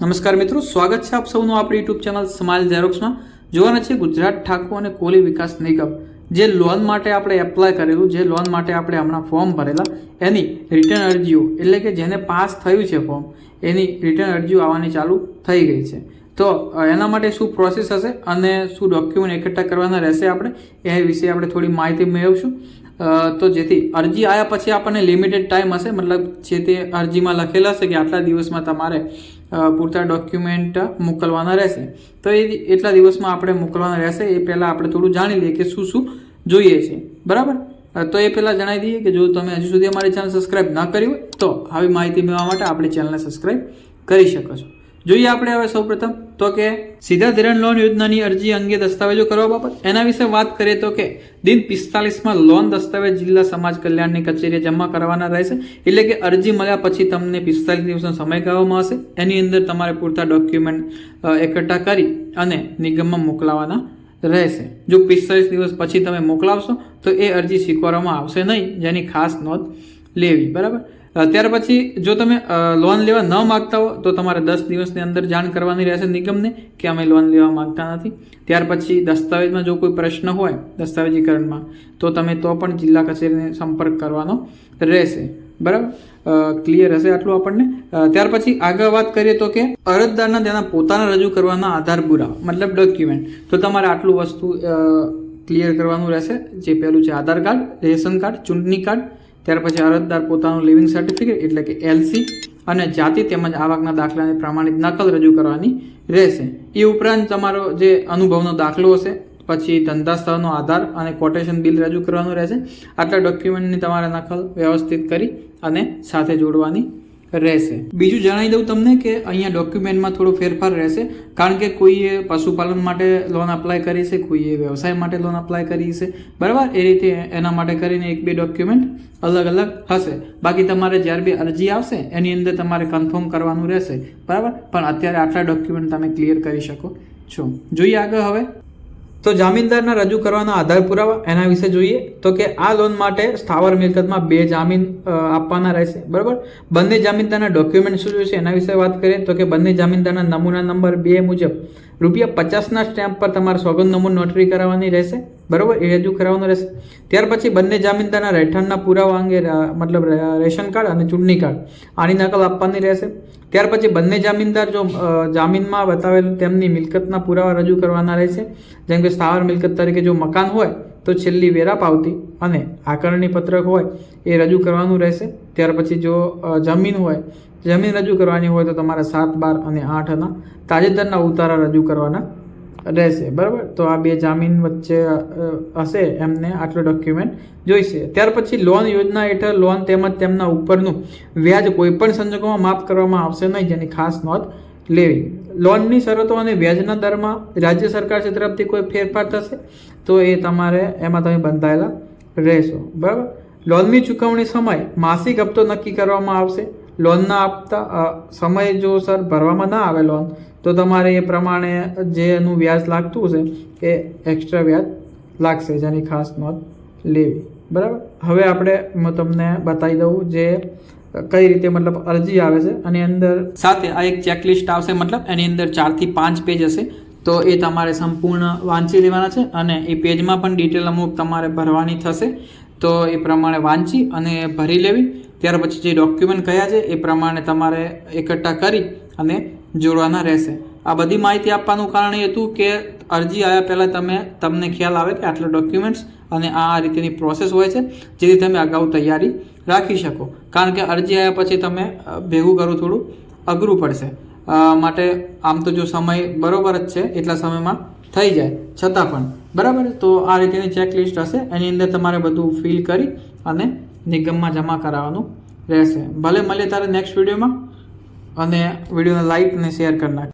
નમસ્કાર મિત્રો, સ્વાગત છે આપ સૌનું આપણી યુટ્યુબ ચેનલ સ્માઇલ ઝેરોક્સમાં જોવાના છે ગુજરાત ઠાકોર અને કોલી વિકાસ નિગમ. જે લોન માટે આપણે એપ્લાય કરેલું, જે લોન માટે આપણે હમણાં ફોર્મ ભરેલા, એની રિટર્ન અરજીઓ, એટલે કે જેને પાસ થયું છે ફોર્મ એની રિટર્ન અરજીઓ આવવાની ચાલુ થઈ ગઈ છે. તો એના માટે શું પ્રોસેસ હશે અને શું ડોક્યુમેન્ટ એકઠા કરવાના રહેશે આપણે, એ વિશે આપણે થોડી માહિતી મેળવશું. તો જેથી અરજી આવ્યા પછી આપણને લિમિટેડ ટાઈમ હશે, મતલબ જે તે અરજીમાં લખેલા હશે કે આટલા દિવસમાં તમારે પૂરતા ડોક્યુમેન્ટ મોકલવાના રહેશે. તો એ એટલા દિવસમાં આપણે મોકલવાના રહેશે. એ પહેલાં આપણે થોડું જાણી લઈએ કે શું શું જોઈએ છે. બરાબર? તો એ પહેલાં જણાવી દઈએ કે જો તમે હજુ સુધી અમારી ચેનલ સબસ્ક્રાઈબ ન કરી હોય, તો આવી માહિતી મેળવવા માટે આપણી ચેનલને સબસ્ક્રાઈબ કરી શકો છો. જોઈએ આપણે હવે સૌપ્રથમ તો કે સીધા ધિરાણ લોન યોજનાની અરજી અંગે દસ્તાવેજો કરવા બાબત. એના વિશે વાત કરીએ તો કે દિન પિસ્તાલીસમાં લોન દસ્તાવેજ જિલ્લા સમાજ કલ્યાણની કચેરીએ જમા કરવાના રહેશે. એટલે કે અરજી મળ્યા પછી તમને પિસ્તાલીસ દિવસનો સમય સમયગાળો હશે એની અંદર તમારે પૂરતા ડોક્યુમેન્ટ એકઠા કરી અને નિગમમાં મોકલાવાના રહેશે. જો પિસ્તાલીસ દિવસ પછી તમે મોકલાવશો તો એ અરજી સ્વીકારવામાં આવશે નહીં. જેની ખાસ નોંધ લેવી. બરાબર? ત્યાર પછી જો તમે લોન લેવા ન માગતા હો, તો તમારે દસ દિવસની અંદર જાણ કરવાની રહેશે નિગમને કે અમે લોન લેવા માગતા નથી. ત્યાર પછી દસ્તાવેજમાં જો કોઈ પ્રશ્ન હોય દસ્તાવેજીકરણમાં, તો તમે તો પણ જિલ્લા કચેરીને સંપર્ક કરવાનો રહેશે. બરાબર? ક્લિયર હશે આટલું આપણને? ત્યાર પછી આગળ વાત કરીએ તો કે અરજદારના તેના પોતાના રજૂ કરવાના આધાર પુરાવા, મતલબ ડોક્યુમેન્ટ તો તમારે આટલું વસ્તુ ક્લિયર કરવાનું રહેશે. જે પહેલું છે આધાર કાર્ડ, રેશન કાર્ડ, ચૂંટણી કાર્ડ ત્યાર પછી અરજદાર પોતાનું લિવિંગ સર્ટિફિકેટ એટલે કે એલસી અને જાતિ તેમજ આવકના દાખલાની પ્રમાણિત નકલ રજૂ કરવાની રહેશે. એ ઉપરાંત તમારો જે અનુભવનો દાખલો હશે, પછી ધંધા સ્થળનો આધાર અને કોટેશન બિલ રજૂ કરવાનું રહેશે. આટલા ડોક્યુમેન્ટની તમારે નકલ વ્યવસ્થિત કરી અને સાથે જોડવાની રહેશે. બીજું જણાવી દઉં તમને કે અહીંયા ડોક્યુમેન્ટમાં થોડો ફેરફાર રહેશે. કારણ કે કોઈએ પશુપાલન માટે લોન અપ્લાય કરી છે, કોઈએ વ્યવસાય માટે લોન અપ્લાય કરી છે. બરાબર? એ રીતે એના માટે કરીને એક બે ડોક્યુમેન્ટ અલગ અલગ હશે. બાકી તમારે જ્યારે બી અરજી આવશે, એની અંદર તમારે કન્ફર્મ કરવાનું રહેશે. બરાબર? પણ અત્યારે આટલા ડોક્યુમેન્ટ તમે ક્લિયર કરી શકો છો. જોઈએ આગળ હવે. તો જામીનદારના રજૂ કરવાના આધાર પુરાવા એના વિશે જોઈએ તો કે આ લોન માટે સ્થાવર મિલકતમાં બે જામીન આપવાના રહેશે, બરાબર? બંને જામીનદારના ડોક્યુમેન્ટ શું જોઈશે એના વિશે વાત કરીએ તો કે બંને જામીનદારના નમૂના નંબર બે મુજબ રૂપિયા પચાસના સ્ટેમ્પ પર તમારે સોગંદનામું નોટરી કરાવવાની રહેશે. બરાબર? એ રજૂ કરાવવાનું રહેશે. ત્યાર પછી બંને જામીનદારના રહેઠાણના પુરાવા અંગે મતલબ રેશન કાર્ડ અને ચૂંટણી કાર્ડ આની નકલ આપવાની રહેશે. ત્યાર પછી બંને જામીનદાર જો જામીનમાં બતાવેલ તેમની મિલકતના પુરાવા રજૂ કરવાના રહેશે. જેમ કે સ્થાવર મિલકત તરીકે જો મકાન હોય તો છેલ્લી વેરા પાવતી અને આકરણી પત્રક હોય એ રજૂ કરવાનું રહેશે. ત્યાર પછી જો જમીન હોય, જમીન રજૂ કરવાની હોય તો તમારે સાત, બાર અને આઠના તાજેતરના ઉતારા રજૂ કરવાના રહેશે. બરાબર? તો આ બે જામીન વચ્ચે હશે એમને આટલો ડોક્યુમેન્ટ જોઈશે. ત્યાર પછી લોન યોજના હેઠળ લોન તેમજ તેમના ઉપરનું વ્યાજ કોઈપણ સંજોગોમાં માફ કરવામાં આવશે નહીં, જેની ખાસ નોંધ લેવી. લોનની શરતો અને વ્યાજના દરમાં રાજ્ય સરકાર છે તરફથી કોઈ ફેરફાર થશે, તો એ તમારે એમાં તમે બંધાયેલા રહેશો. બરાબર? લોનની ચૂકવણી સમય માસિક હપ્તો નક્કી કરવામાં આવશે. લોનના આપતા સમય જો સર ભરવામાં ના આવે લોન, તો તમારે એ પ્રમાણે જે એનું વ્યાજ લાગતું હશે, એ એક્સ્ટ્રા વ્યાજ લાગશે, જેની ખાસ નોંધ લેવી. બરાબર? હવે આપણે હું તમને બતાવી દઉં જે કઈ રીતે મતલબ અરજી આવે છે? અને અંદર સાથે આ એક ચેકલિસ્ટ આવશે, મતલબ એની અંદર ચારથી પાંચ પેજ હશે. તો એ તમારે સંપૂર્ણ વાંચી લેવાના છે અને એ પેજમાં પણ ડિટેલ અમુક તમારે ભરવાની થશે. તો એ પ્રમાણે વાંચી અને ભરી લેવી. ત્યાર પછી જે ડોક્યુમેન્ટ કયા છે, એ પ્રમાણે તમારે એકઠા કરી અને જોડવાના રહેશે. આ બધી માહિતી આપવાનું કારણ એ હતું કે અરજી આવ્યા પહેલાં તમે, તમને ખ્યાલ આવે કે આટલા ડોક્યુમેન્ટ્સ અને આ રીતેની પ્રોસેસ હોય છે. જેથી તમે અગાઉ તૈયારી રાખી શકો. કારણ કે અરજી આવ્યા પછી તમે ભેગું કરવું થોડું અઘરું પડશે. માટે આમ તો જો સમય બરોબર જ છે, એટલા સમયમાં થઈ જાય. છતાં પણ, બરાબર? તો આ રીતેની ચેકલિસ્ટ હશે. એની અંદર તમારે બધું ફિલ કરી અને નિગમમાં જમા કરાવવાનું રહેશે. ભલે મળીએ તારે નેક્સ્ટ વિડીયોમાં અને વિડીયોને લાઈક અને શેર કરી નાખ